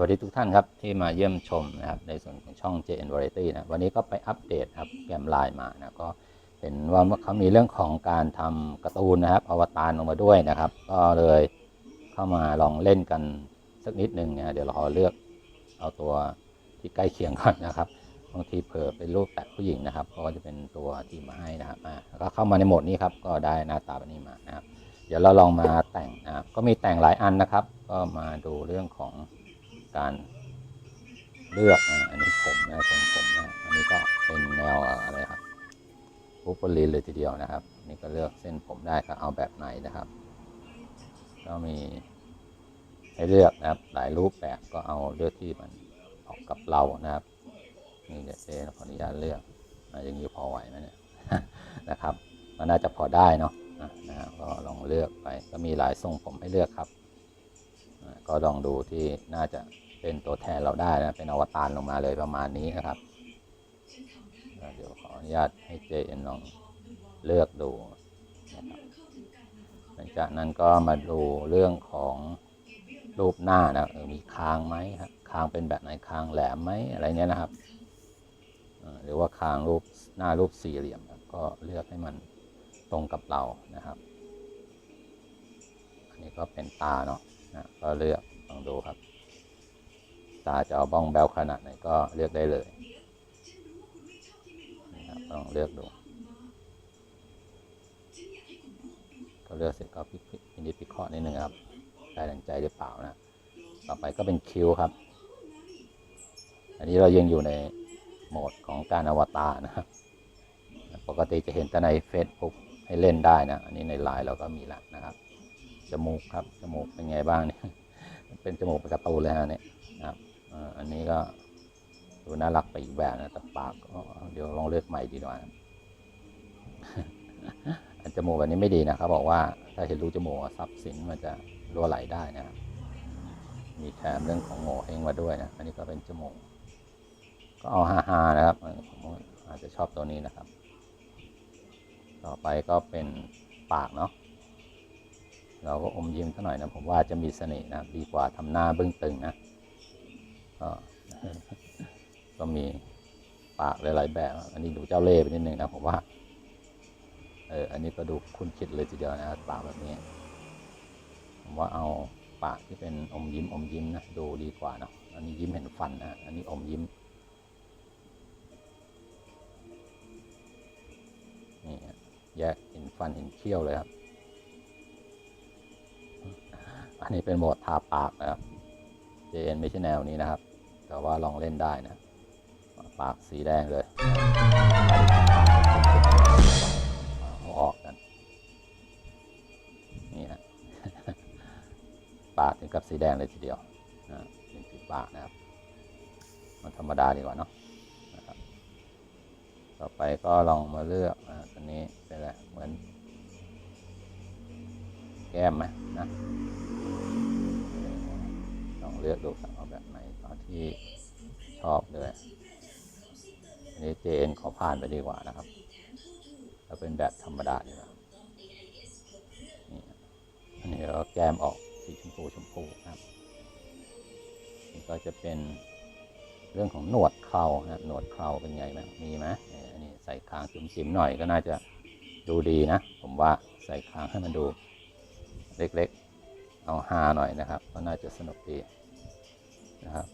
วัสดีทุกท่านครับ ที่มาเยี่ยมชมนะครับในส่วนของช่อง JN Variety นะวันนี้ก็ไปอัปเดตครับแกมไลน์มานะก็เห็นว่าเขามีเรื่องของการทำการ์ตูนนะครับอวตารลงมาด้วยนะครับ ก็เลยเข้ามาลองเล่นกันสักนิดหนึ่งนะเดี๋ยวเราขอเลือกเอาตัวที่ใกล้เคียงก่อนนะครับบางทีเผื่อเป็นรูปแปะผู้หญิงนะครับ ก็จะเป็นตัวที่มาให้นะครับอ่าแล้วก็เข้ามาในโหมดนี้ครับก็ได้หน้าตาแบบนี้มานะครับ เดี๋ยวเราลองมาแต่งนะครับก็มีแต่งหลายอันนะครับ ก็มาดูเรื่องของ การเลือกอันนี้ผมนะทรงผมนะอันนี้ก็เป็นแนวอะไรครับบูปลีนเลยทีเดียวนะครับนนี่ก็เลือกเส้นผมได้ก็เอาแบบไหนนะครับ ก็มีให้เลือกนะครับ หลายรูปแบบก็เอาเลือกที่มันออกกับเรานะครับนี่เดี๋ยวเจ๊ขออนุญาตเลือกอะอย่างนี้พอไหวไหมเนี่ยนะครับก็น่าจะพอได้เนาะนะก็ลองเลือกไปก็มีหลายทรงผมให้เลือกครับ ก็ลองดูที่น่าจะเป็นตัวแทนเราได้นะ เป็นอวตารลงมาเลยประมาณนี้นะครับ เดี๋ยวขออนุญาตให้เจนลองเลือกดูนะครับหลังจากนั้นก็มาดูเรื่องของรูปหน้านะเออมีคางไหมครับคางเป็นแบบไหนคางแหลมไหมอะไรเนี้ยนะครับหรือว่าคางรูปหน้ารูปสี่เหลี่ยมก็เลือกให้มันตรงกับเรานะครับ อันนี้ก็เป็นตาเนาะ นะก็เลือกลองดูครับ ตาจะเอาบ้องแบวขนาดไหนก็เลือกได้เลยนะครับลองเลือกดู ก็เลือกเสร็จก็พลิกๆพินิจพิเคราะห์นิดนึงครับได้ดังใจหรือเปล่านะ ต่อไปก็เป็นคิวครับ อันนี้เรายังอยู่ในโหมดของการอวตารนะครับ ปกติจะเห็นแต่ใน Facebook ให้เล่นได้นะ อันนี้ในไลน์เราก็มีแล้วนะครับ จมูกครับจมูกเป็นไงบ้างเนี่ยเป็นจมูกเป็นกร์ตูนเลยฮะเนี่ยนะครับอันนี้ก็ดูน่ารักไปอีกแบบนะแต่ปากก็เดี๋ยวลองเลือกใหม่ดีกว่าอันจมูกแบบนี้ไม่ดีนะเขาบอกว่าถ้าเห็นรูจมูกทรัพย์สินมันจะรั่วไหลได้นะครับมีแถมเรื่องของโง่เฮงมาด้วยนะอันนี้ก็เป็นจมูกก็เอาฮาฮานะครับผมอาจจะชอบตัวนี้นะครับ ต่อไปก็เป็นปากเนาะ เราก็อมยิ้มสักหน่อยนะผมว่าจะมีเสน่ห์นะดีกว่าทำหน้าบึ้งตึงนะก็ก็มีปากหลายๆแบบ อันนี้ดูเจ้าเล่ห์ไปนิดนึงนะผมว่า เออ อันนี้ก็ดูคุ้นคิดเลยทีเดียวนะปากแบบนี้ ผมว่าเอาปากที่เป็นอมยิ้มอมยิ้มนะดูดีกว่านะอันนี้ยิ้มเห็นฟันนะอันนี้อมยิ้มนี่แยกเห็นฟันเห็นเขี้ยวเลยครับ อันนี้เป็นโหมดทาปากนะครับ JN ไม่ใช่แนวนี้นะครับ แต่ว่าลองเล่นได้นะ ปากสีแดงเลยเอาออกกัน นี่ฮะ ปากถึงกับสีแดงเลยทีเดียวนะเป็นสีปากนะครับ มันธรรมดาดีกว่าเนาะต่อไปก็ลองมาเลือกอ่าตัวนี้เป็นอะไรเหมือน แก้มไหมนะ เลือกดูสั่งเอาแบบไหนตอนที่ชอบเลยอันนี้เจนขอผ่านไปดีกว่านะครับถ้าเป็นแบบธรรมดาดีกว่านี่อันนี้ก็แก้มออกสีชมพูชมพูนะครับนี่ก็จะเป็นเรื่องของหนวดเครานะหนวดเคราเป็นไงบ้างมีไหมอันนี้ใส่คางจิ๋มๆหน่อยก็น่าจะดูดีนะ ผมว่าใส่คางให้มันดูเล็กๆ เอาฮาหน่อยนะครับ ก็น่าจะสนุกดี นะครับ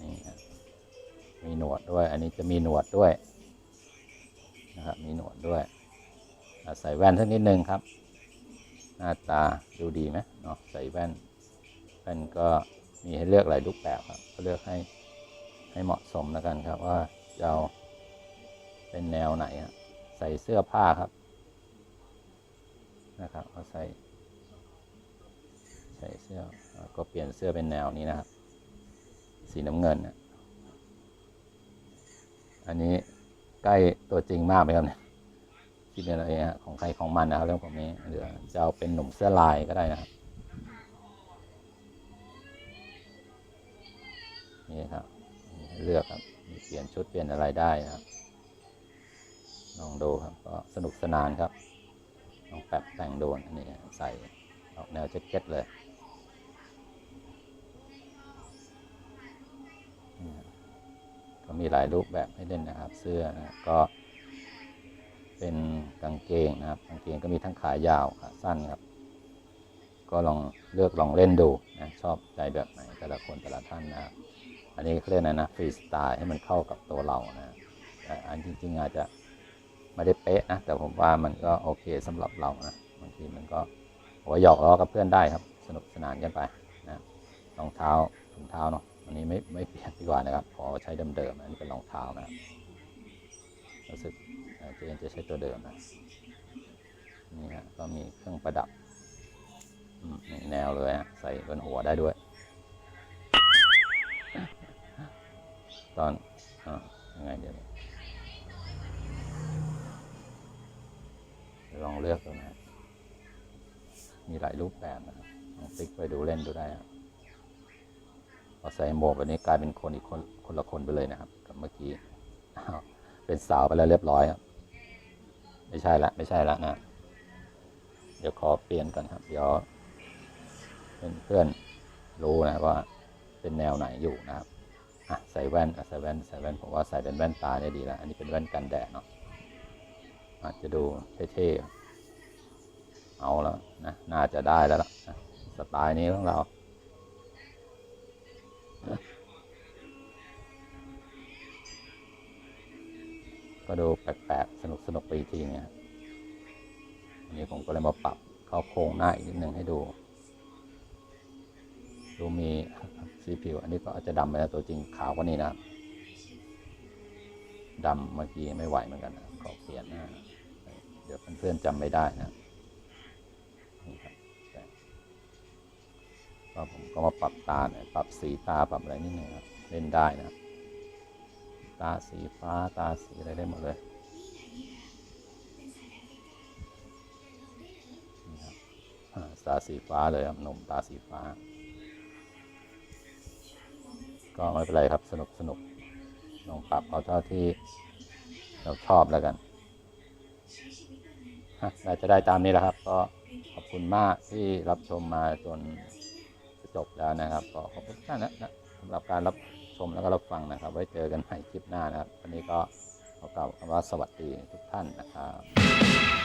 นี่มีหนวดด้วย อันนี้จะมีหนวดด้วยนะครับมีหนวดด้วยใส่แว่นสักนิดนึงครับ หน้าตาดูดีไหมเนาะใส่แว่นแว่นก็มีให้เลือกหลายรูปแบบครับก็เลือกให้ให้เหมาะสมแล้วกันครับว่าจะเอาเป็นแนวไหนฮะใส่เสื้อผ้าครับนะครับเอาใส่ใส่เสื้อก็เปลี่ยนเสื้อเป็นแนวนี้นะครับ สีน้ำเงินนะอันนี้ใกล้ตัวจริงมากไหมครับเนี่ยคิดเป็นอะไรฮะของใครของมันนะครับเรื่องผมนี้หรือจะเอาเป็นหนุ่มเสื้อลายก็ได้นะครับนี่ครับเลือกครับเปลี่ยนชุดเปลี่ยนอะไรได้ครับลองดูครับก็สนุกสนานครับลองแปะแต่งโดนอันนี้ใส่ออกแนวแจ็คเก็ตเลย มีหลายรูปแบบให้เล่นนะครับ เสื้อนะก็ เป็นกางเกงนะครับกางเกงก็มีทั้งขายาวขาสั้นครับ ก็ลองเลือกลองเล่นดูนะชอบใจแบบไหนแต่ละคนแต่ละท่านนะครับอันนี้เขาเรียกอะนะฟรีสไตล์ให้มันเข้ากับตัวเรานะอันจริงๆอาจจะไม่ได้เป๊ะนะแต่ผมว่ามันก็โอเคสำหรับเรานะบางทีมันก็หัวหยอกล้อกับเพื่อนได้ครับ สนุกสนานกันไปนะรองเท้าถุงเท้าเนาะ อันนี้ไม่ไม่เปลี่ยนดีกว่านะครับ ขอใช้เดิมๆอันนี้เป็นรองเท้านะรู้สึกเจนจะใช้ตัวเดิมนะนี่ฮะก็มีเครื่องประดับแนวเลยฮะใส่บนหัวได้ด้วย ตอนอยังไงเดี๋ยวนี้ลองเลือกดูนะมีหลายรูปแบบนะลองติ๊กไปดูเล่นดูได้ครับ พอใส่หมวกแบบนี้กลายเป็นคนอีกคนคนละคนไปเลยนะครับกับเมื่อกี้เป็นสาวไปแล้วเรียบร้อยครับ ไม่ใช่ละไม่ใช่ละนะ เดี๋ยวขอเปลี่ยนกันครับ เดี๋ยวเพื่อนๆรู้นะว่าเป็นแนวไหนอยู่นะครับอะใส่แว่นใส่แว่นใส่แว่นผมว่าใส่เป็นแว่นตาเนี่ยดีล้วอันนี้เป็นแว่นกันแดดเนาะอาจจะดูเท่ๆเอาแล้วนะน่าจะได้แล้วล่ะสไตล์นี้ของเรา ก็ดูแปลกๆ สนุกๆไปอีกทีเนี่ยอันนี้ผมก็เลยมาปรับเข้าโครงหน้าอีกนิดหนึ่งให้ดู ดูมีสีผิว อันนี้ก็อาจจะดำไปแล้วตัวจริงขาวกว่านี้นะดำเมื่อกี้ไม่ไหวเหมือนกันนะขอเปลี่ยนหน้าเดี๋ยวเพื่อนๆจำไม่ได้นะนี่ครับก็ผมก็มาปรับตาเนี่ยปรับสีตาปรับอะไรนิดหนึ่งครับเล่นได้นะครับาสีฟ้าตาสีอะไรได้หมดเลยตาสีฟ้าเลยครับหนุ่มตาสีฟ้า ก็ไม่เป็นไรครับสนุกสนุกลองปรับเอาเท่าที่เราชอบแล้วกันน่าจะได้ตามนี้แหละครับ ก็ขอบคุณมากที่รับชมมาจนจะจบแล้วนะครับ ก็ขอบคุณท่านนะนะสำหรับการรับ ชมแล้วก็รับฟังนะครับ ไว้เจอกันใหม่คลิปหน้านะครับ วันนี้ก็ขอกล่าวคำว่าสวัสดีทุกท่านนะครับ